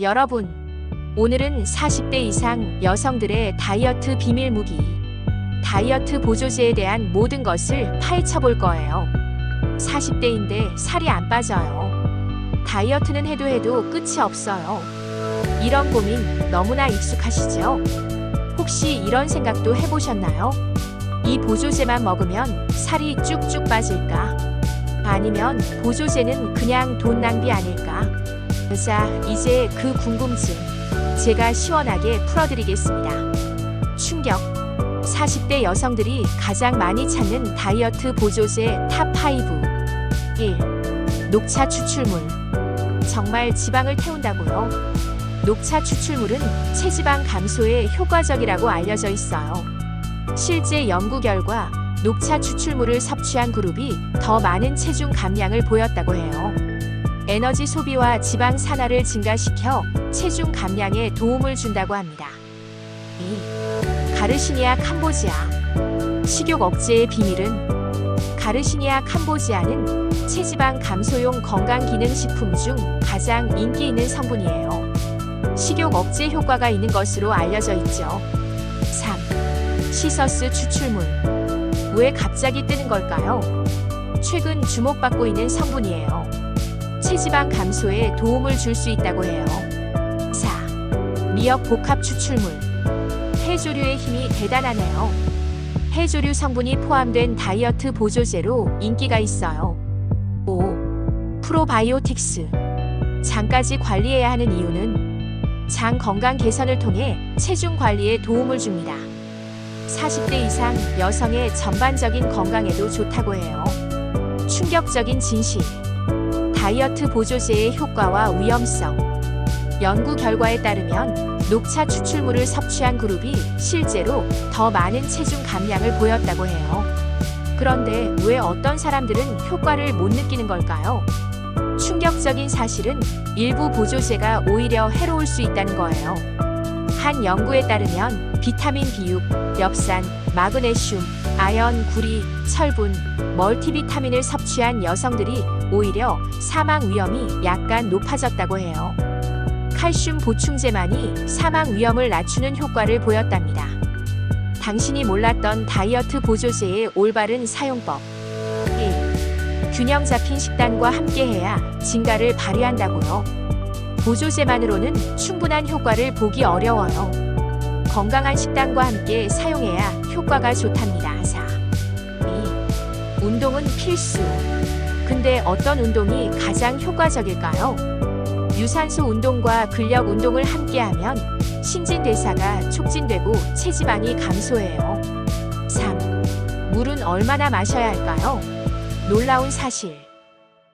여러분, 오늘은 40대 이상 여성들의 다이어트 비밀 무기, 다이어트 보조제에 대한 모든 것을 파헤쳐 볼 거예요. 40대인데 살이 안 빠져요. 다이어트는 해도 해도 끝이 없어요. 이런 고민 너무나 익숙하시죠? 혹시 이런 생각도 해보셨나요? 이 보조제만 먹으면 살이 쭉쭉 빠질까? 아니면 보조제는 그냥 돈 낭비 아닐까? 자, 이제 그 궁금증 제가 시원하게 풀어드리겠습니다. 충격. 40대 여성들이 가장 많이 찾는 다이어트 보조제 탑5. 1. 녹차 추출물. 정말 지방을 태운다고요? 녹차 추출물은 체지방 감소에 효과적이라고 알려져 있어요. 실제 연구 결과 녹차 추출물을 섭취한 그룹이 더 많은 체중 감량을 보였다고 해요. 에너지 소비와 지방 산화를 증가시켜 체중 감량에 도움을 준다고 합니다. 2. 가르시니아 캄보지아 식욕 억제의 비밀은 가르시니아 캄보지아는 체지방 감소용 건강기능식품 중 가장 인기 있는 성분이에요. 식욕 억제 효과가 있는 것으로 알려져 있죠. 3. 시서스 추출물 왜 갑자기 뜨는 걸까요? 최근 주목받고 있는 성분이에요. 체지방 감소에 도움을 줄 수 있다고 해요. 4. 미역 복합 추출물. 해조류의 힘이 대단하네요. 해조류 성분이 포함된 다이어트 보조제로 인기가 있어요. 5. 프로바이오틱스. 장까지 관리해야 하는 이유는 장 건강 개선을 통해 체중 관리에 도움을 줍니다. 40대 이상 여성의 전반적인 건강에도 좋다고 해요. 충격적인 진실. 다이어트 보조제의 효과와 위험성. 연구 결과에 따르면 녹차 추출물을 섭취한 그룹이 실제로 더 많은 체중 감량을 보였다고 해요. 그런데 왜 어떤 사람들은 효과를 못 느끼는 걸까요? 충격적인 사실은 일부 보조제가 오히려 해로울 수 있다는 거예요. 한 연구에 따르면 비타민 B6, 엽산, 마그네슘, 아연, 구리, 철분, 멀티비타민을 섭취한 여성들이 오히려 사망 위험이 약간 높아졌다고 해요. 칼슘 보충제만이 사망 위험을 낮추는 효과를 보였답니다. 당신이 몰랐던 다이어트 보조제의 올바른 사용법. 1. 균형 잡힌 식단과 함께해야 진가를 발휘한다고요. 보조제만으로는 충분한 효과를 보기 어려워요. 건강한 식단과 함께 사용해야 효과가 좋답니다. 4. 2. 운동은 필수. 근데 어떤 운동이 가장 효과적일까요? 유산소 운동과 근력 운동을 함께하면 신진대사가 촉진되고 체지방이 감소해요. 3. 물은 얼마나 마셔야 할까요? 놀라운 사실.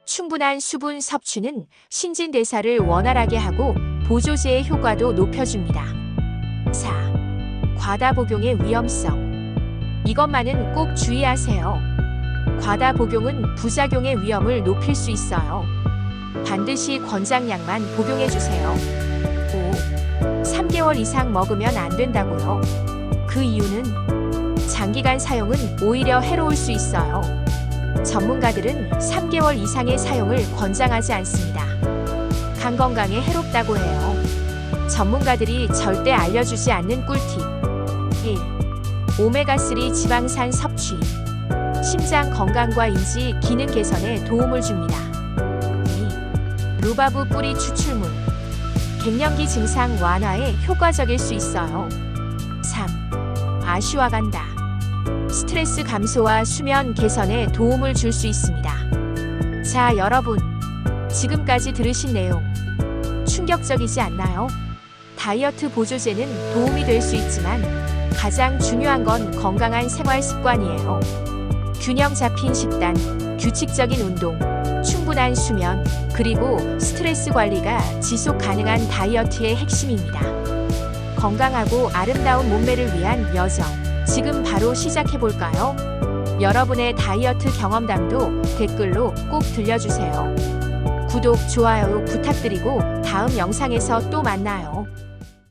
충분한 수분 섭취는 신진대사를 원활하게 하고 보조제의 효과도 높여줍니다. 4. 과다 복용의 위험성. 이것만은 꼭 주의하세요. 과다 복용은 부작용의 위험을 높일 수 있어요. 반드시 권장량만 복용해 주세요. 5. 3개월 이상 먹으면 안 된다고요. 그 이유는 장기간 사용은 오히려 해로울 수 있어요. 전문가들은 3개월 이상의 사용을 권장하지 않습니다. 간 건강에 해롭다고 해요. 전문가들이 절대 알려주지 않는 꿀팁. 1. 오메가3 지방산 섭취. 심장 건강과 인지 기능 개선에 도움을 줍니다. 2. 루바브 뿌리 추출물. 갱년기 증상 완화에 효과적일 수 있어요. 3. 아슈와간다. 스트레스 감소와 수면 개선에 도움을 줄 수 있습니다. 자, 여러분. 지금까지 들으신 내용 충격적이지 않나요? 다이어트 보조제는 도움이 될 수 있지만 가장 중요한 건 건강한 생활 습관이에요. 균형 잡힌 식단, 규칙적인 운동, 충분한 수면, 그리고 스트레스 관리가 지속 가능한 다이어트의 핵심입니다. 건강하고 아름다운 몸매를 위한 여정. 지금 바로 시작해 볼까요? 여러분의 다이어트 경험담도 댓글로 꼭 들려주세요. 구독, 좋아요 부탁드리고 다음 영상에서 또 만나요.